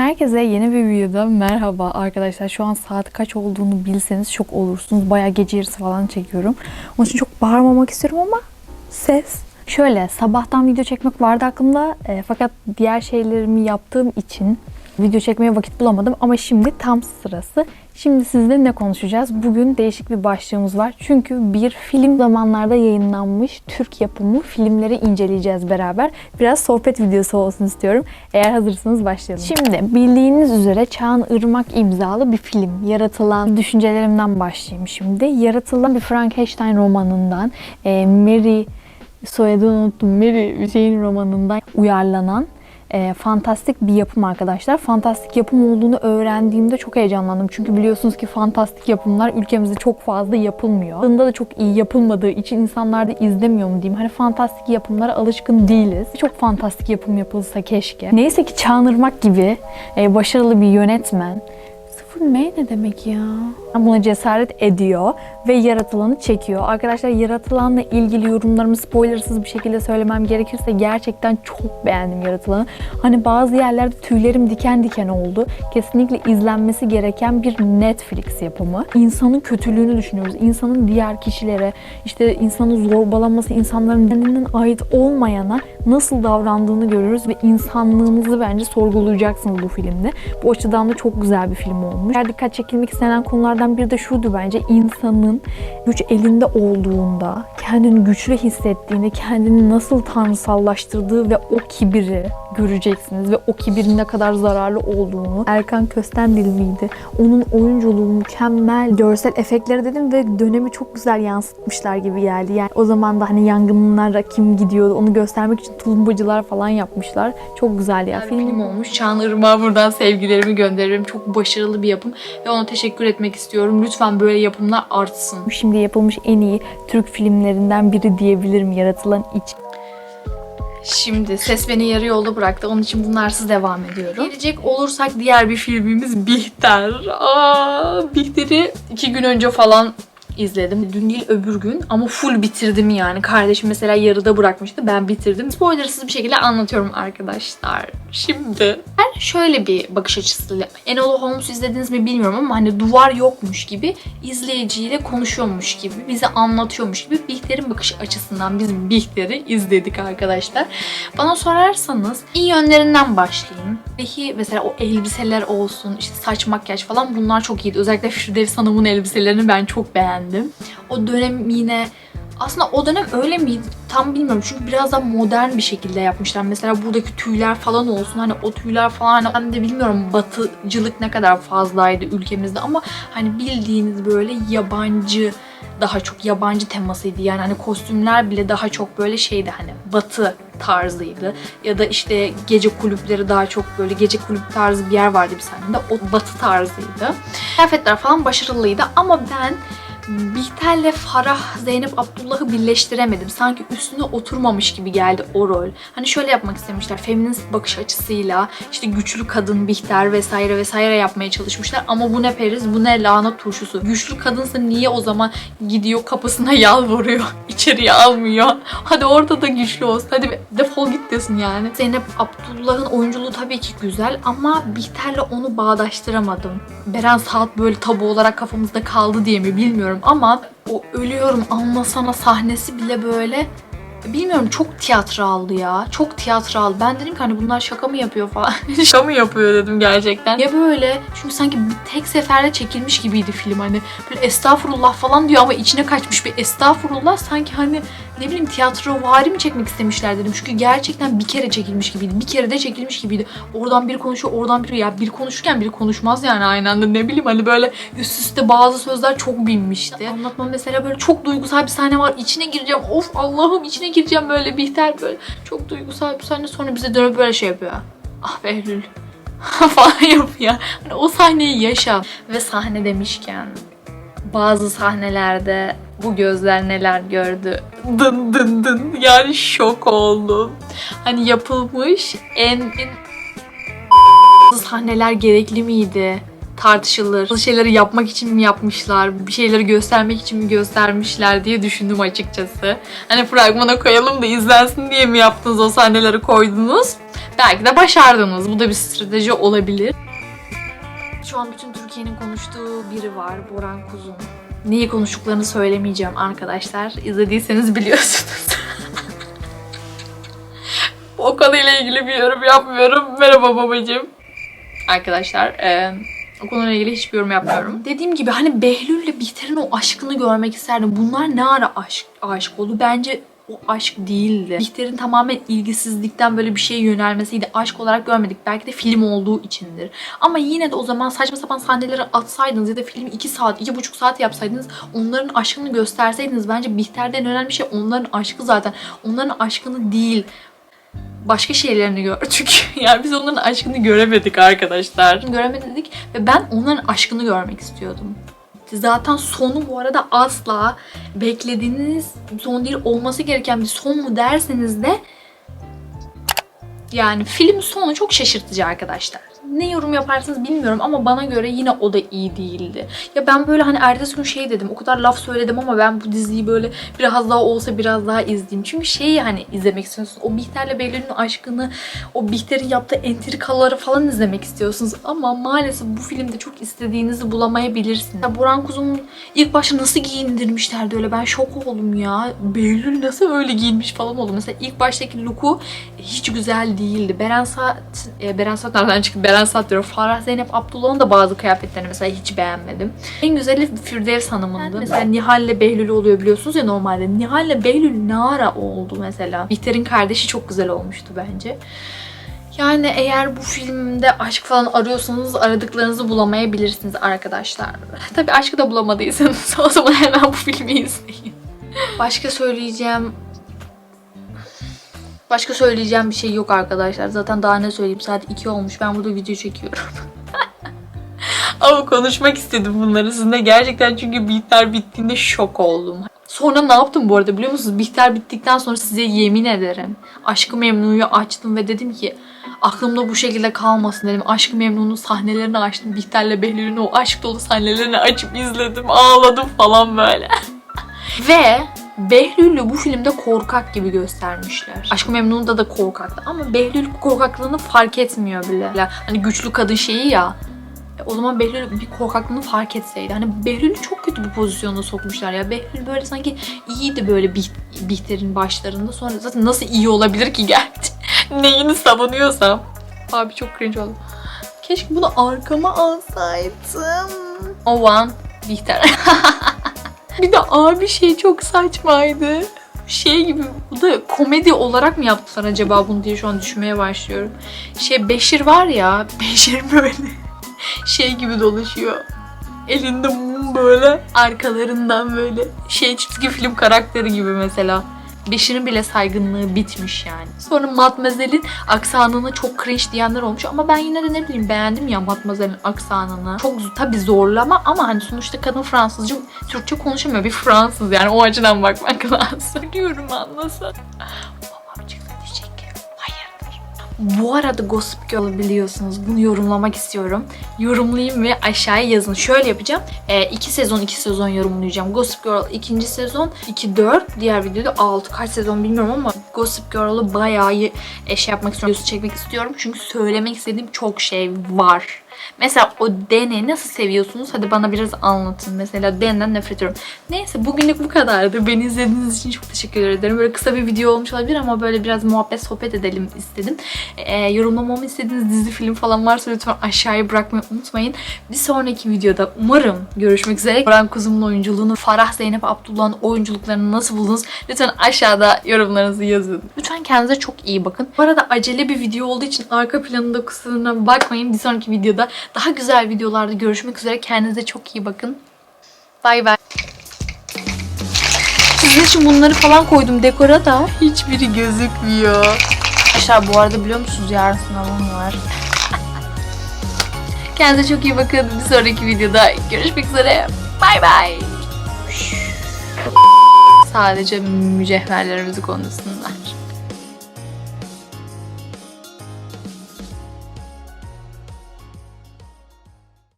Herkese yeni bir videoda merhaba arkadaşlar. Şu an saat kaç olduğunu bilseniz şok olursunuz. Bayağı gece yarısı falan çekiyorum. Onun için çok bağırmamak istiyorum ama ses. Şöyle sabahtan video çekmek vardı aklımda. E, fakat diğer şeylerimi yaptığım için video çekmeye vakit bulamadım ama şimdi tam sırası. Şimdi sizle ne konuşacağız? Bugün değişik bir başlığımız var. Çünkü bir film zamanlarda yayınlanmış Türk yapımı filmleri inceleyeceğiz beraber. Biraz sohbet videosu olsun istiyorum. Eğer hazırsanız başlayalım. Şimdi bildiğiniz üzere Çağan Irmak imzalı bir film. Yaratılan düşüncelerimden başlayayım şimdi. Yaratılan bir Frankenstein romanından e, Mary soyadını unuttum. Mary Hüseyin romanından uyarlanan e, fantastik bir yapım arkadaşlar. Fantastik yapım olduğunu öğrendiğimde çok heyecanlandım. Çünkü biliyorsunuz ki fantastik yapımlar ülkemizde çok fazla yapılmıyor. Aslında da çok iyi yapılmadığı için insanlar da izlemiyor mu diyeyim. Hani fantastik yapımlara alışkın değiliz. Çok fantastik yapım yapılsa keşke. Neyse ki Çağınırmak gibi e, başarılı bir yönetmen, M ne demek ya? Buna cesaret ediyor ve yaratılanı çekiyor. Arkadaşlar yaratılanla ilgili yorumlarımı spoilersız bir şekilde söylemem gerekirse gerçekten çok beğendim yaratılanı. Hani bazı yerlerde tüylerim diken diken oldu. Kesinlikle izlenmesi gereken bir Netflix yapımı. İnsanın kötülüğünü düşünüyoruz. İnsanın diğer kişilere, işte insanı zorbalaması, insanların kendinden ait olmayana nasıl davrandığını görüyoruz ve insanlığınızı bence sorgulayacaksınız bu filmde. Bu açıdan da çok güzel bir film olmuş. Diğer dikkat çekilmek istenen konulardan biri de şuydu bence insanın güç elinde olduğunda, kendini güçlü hissettiğinde, kendini nasıl tanrısallaştırdığı ve o kibiri göreceksiniz ve o kibirin ne kadar zararlı olduğunu. Erkan Köstendil miydi? Onun oyunculuğu mükemmel. Görsel efektleri dedim ve dönemi çok güzel yansıtmışlar gibi geldi. Yani o zaman da hani yangınlara kim gidiyordu onu göstermek için tulumbacılar falan yapmışlar. Çok güzel ya. Film, film olmuş. Çağan Irmak'a buradan sevgilerimi gönderirim. Çok başarılı bir yapım ve ona teşekkür etmek istiyorum. Lütfen böyle yapımlar artsın. Şimdi yapılmış en iyi Türk filmlerinden biri diyebilirim yaratılan iç. Şimdi ses beni yarı yolda bıraktı. Onun için bunlarsız devam ediyorum. Gelecek olursak diğer bir filmimiz Bihter. Aa, Bihter'i iki gün önce falan izledim. Dün değil öbür gün ama full bitirdim yani. Kardeşim mesela yarıda bırakmıştı. Ben bitirdim. Spoilersız bir şekilde anlatıyorum arkadaşlar. Şimdi ben şöyle bir bakış açısıyla Enola Holmes izlediniz mi bilmiyorum ama hani duvar yokmuş gibi izleyiciyle konuşuyormuş gibi bize anlatıyormuş gibi Bihter'in bakış açısından biz Bihter'i izledik arkadaşlar. Bana sorarsanız iyi yönlerinden başlayayım. Peki mesela o elbiseler olsun, işte saç makyaj falan bunlar çok iyiydi. Özellikle Firdevs Hanım'ın elbiselerini ben çok beğendim. O dönem yine aslında o dönem öyle miydi tam bilmiyorum çünkü biraz daha modern bir şekilde yapmışlar. Mesela buradaki tüyler falan olsun hani o tüyler falan hani ben de bilmiyorum batıcılık ne kadar fazlaydı ülkemizde ama hani bildiğiniz böyle yabancı daha çok yabancı temasıydı. Yani hani kostümler bile daha çok böyle şeydi hani batı tarzıydı. Ya da işte gece kulüpleri daha çok böyle gece kulüp tarzı bir yer vardı bir sahnede. O batı tarzıydı. Kıyafetler falan başarılıydı ama ben Bihter'le Farah Zeynep Abdullah'ı birleştiremedim. Sanki üstüne oturmamış gibi geldi o rol. Hani şöyle yapmak istemişler. Feminist bakış açısıyla işte güçlü kadın Bihter vesaire vesaire yapmaya çalışmışlar. Ama bu ne periz bu ne lahana turşusu. Güçlü kadınsa niye o zaman gidiyor kapısına yalvarıyor. içeriye almıyor. Hadi orada da güçlü olsun. Hadi defol git desin yani. Zeynep Abdullah'ın oyunculuğu tabii ki güzel ama Bihter'le onu bağdaştıramadım. Beren Saat böyle tabu olarak kafamızda kaldı diye mi bilmiyorum ama o ölüyorum anlasana sahnesi bile böyle bilmiyorum çok tiyatraldı ya. Çok tiyatral. Ben dedim ki hani bunlar şaka mı yapıyor falan. şaka mı yapıyor dedim gerçekten. Ya böyle çünkü sanki bir tek seferde çekilmiş gibiydi film hani. Böyle estağfurullah falan diyor ama içine kaçmış bir estağfurullah sanki hani ne bileyim tiyatro vari mi çekmek istemişler dedim. Çünkü gerçekten bir kere çekilmiş gibiydi. Bir kere de çekilmiş gibiydi. Oradan biri konuşuyor, oradan biri ya biri konuşurken biri konuşmaz yani aynı anda. Ne bileyim hani böyle üst üste bazı sözler çok binmişti. Anlatma mesela böyle çok duygusal bir sahne var. İçine gireceğim. Of Allah'ım içine gireceğim böyle Bihter böyle. Çok duygusal bir sahne sonra bize dönüp böyle şey yapıyor. Ah Behlül falan yapıyor. Hani o sahneyi yaşa. Ve sahne demişken bazı sahnelerde bu gözler neler gördü. Dın dın dın. Yani şok oldum. Hani yapılmış en, en sahneler gerekli miydi? tartışılır. Bazı şeyleri yapmak için mi yapmışlar? Bir şeyleri göstermek için mi göstermişler diye düşündüm açıkçası. Hani fragmana koyalım da izlensin diye mi yaptınız o sahneleri koydunuz? Belki de başardınız. Bu da bir strateji olabilir. Şu an bütün Türkiye'nin konuştuğu biri var. Boran Kuzun. Neyi konuştuklarını söylemeyeceğim arkadaşlar. İzlediyseniz biliyorsunuz. o konuyla ilgili bir yorum yapmıyorum. Merhaba babacığım. Arkadaşlar e, o konuyla ilgili hiçbir yorum yapmıyorum. Dediğim gibi hani Behlül ile Bihter'in o aşkını görmek isterdim. Bunlar ne ara aşk, aşık oldu? Bence o aşk değildi. Bihter'in tamamen ilgisizlikten böyle bir şeye yönelmesiydi. Aşk olarak görmedik. Belki de film olduğu içindir. Ama yine de o zaman saçma sapan sahneleri atsaydınız ya da filmi 2 saat, 2,5 saat yapsaydınız onların aşkını gösterseydiniz bence Bihter'den önemli şey onların aşkı zaten. Onların aşkını değil başka şeylerini gördük. yani biz onların aşkını göremedik arkadaşlar. Göremedik ve ben onların aşkını görmek istiyordum. Zaten sonu bu arada asla beklediğiniz son değil olması gereken bir son mu derseniz de yani film sonu çok şaşırtıcı arkadaşlar. Ne yorum yaparsınız bilmiyorum ama bana göre yine o da iyi değildi. Ya ben böyle hani ertesi gün şey dedim o kadar laf söyledim ama ben bu diziyi böyle biraz daha olsa biraz daha izleyeyim. Çünkü şeyi hani izlemek istiyorsunuz. O Bihter'le Behlül'ün aşkını, o Bihter'in yaptığı entrikaları falan izlemek istiyorsunuz. Ama maalesef bu filmde çok istediğinizi bulamayabilirsiniz. Ya Boran Kuzum'un ilk başta nasıl giyindirmişlerdi öyle ben şok oldum ya. Behlül nasıl öyle giyinmiş falan oldum. Mesela ilk baştaki look'u hiç güzel değildi. Beren Saat, e, Beren Saat nereden çıktı? Beren Saat diyorum. Farah Zeynep Abdullah'ın da bazı kıyafetlerini mesela hiç beğenmedim. En güzeli Firdevs Hanım'ındı. Mesela Nihal'le Behlül oluyor biliyorsunuz ya normalde. Nihal'le Behlül ne ara oldu mesela? Bihter'in kardeşi çok güzel olmuştu bence. Yani eğer bu filmde aşk falan arıyorsanız aradıklarınızı bulamayabilirsiniz arkadaşlar. Tabii aşkı da bulamadıysanız o zaman hemen bu filmi izleyin. Başka söyleyeceğim Başka söyleyeceğim bir şey yok arkadaşlar. Zaten daha ne söyleyeyim saat 2 olmuş. Ben burada video çekiyorum. Ama konuşmak istedim bunları sizinle. Gerçekten çünkü Bihter bittiğinde şok oldum. Sonra ne yaptım bu arada biliyor musunuz? Bihter bittikten sonra size yemin ederim. Aşkı Memnu'yu açtım ve dedim ki aklımda bu şekilde kalmasın dedim. Aşkı Memnu'nun sahnelerini açtım. Bihter'le Behlül'ün o aşk dolu sahnelerini açıp izledim. Ağladım falan böyle. ve Behlül'ü bu filmde korkak gibi göstermişler. Aşkı Memnun'da da korkaktı ama Behlül korkaklığını fark etmiyor bile. Hani güçlü kadın şeyi ya. E, O zaman Behlül bir korkaklığını fark etseydi. Hani Behlül'ü çok kötü bir pozisyona sokmuşlar ya. Behlül böyle sanki iyiydi böyle Bih- Bihter'in başlarında. Sonra zaten nasıl iyi olabilir ki gerçi? Neyini savunuyorsam. Abi çok cringe oldu. Keşke bunu arkama alsaydım. O an Bihter. bir de abi şey çok saçmaydı. Şey gibi bu da komedi olarak mı yaptılar acaba bunu diye şu an düşünmeye başlıyorum. Şey Beşir var ya Beşir böyle şey gibi dolaşıyor. Elinde mum böyle arkalarından böyle şey çizgi film karakteri gibi mesela. Beşir'in bile saygınlığı bitmiş yani. Sonra Matmazel'in aksanını çok cringe diyenler olmuş ama ben yine de ne bileyim beğendim ya Matmazel'in aksanını. Çok tabi zorlama ama hani sonuçta kadın Fransızca, Türkçe konuşamıyor. Bir Fransız yani o açıdan bakmak lazım. Diyorum anlasın. Bu arada Gossip Girl biliyorsunuz. Bunu yorumlamak istiyorum. Yorumlayayım ve aşağıya yazın. Şöyle yapacağım. E, iki sezon iki sezon yorumlayacağım. Gossip Girl ikinci sezon 2-4. Diğer videoda 6. Kaç sezon bilmiyorum ama Gossip Girl'ı bayağı e, şey yapmak istiyorum. Videosu çekmek istiyorum. Çünkü söylemek istediğim çok şey var. Mesela o Dan'i nasıl seviyorsunuz? Hadi bana biraz anlatın. Mesela Dan'den nefret ediyorum. Neyse bugünlük bu kadardı. Beni izlediğiniz için çok teşekkür ederim. Böyle kısa bir video olmuş olabilir ama böyle biraz muhabbet sohbet edelim istedim. Ee, yorumlamamı istediğiniz dizi film falan varsa lütfen aşağıya bırakmayı unutmayın. Bir sonraki videoda umarım görüşmek üzere. Orhan Kuzum'un oyunculuğunu, Farah Zeynep Abdullah'ın oyunculuklarını nasıl buldunuz? Lütfen aşağıda yorumlarınızı yazın. Lütfen kendinize çok iyi bakın. Bu arada acele bir video olduğu için arka planında kusuruna bakmayın. Bir sonraki videoda daha güzel videolarda görüşmek üzere. Kendinize çok iyi bakın. Bay bay. Sizin için bunları falan koydum dekora da hiçbiri gözükmüyor. Arkadaşlar bu arada biliyor musunuz yarın sınavım var. Kendinize çok iyi bakın. Bir sonraki videoda görüşmek üzere. Bay bay. Sadece mücevherlerimizi konuşsunlar.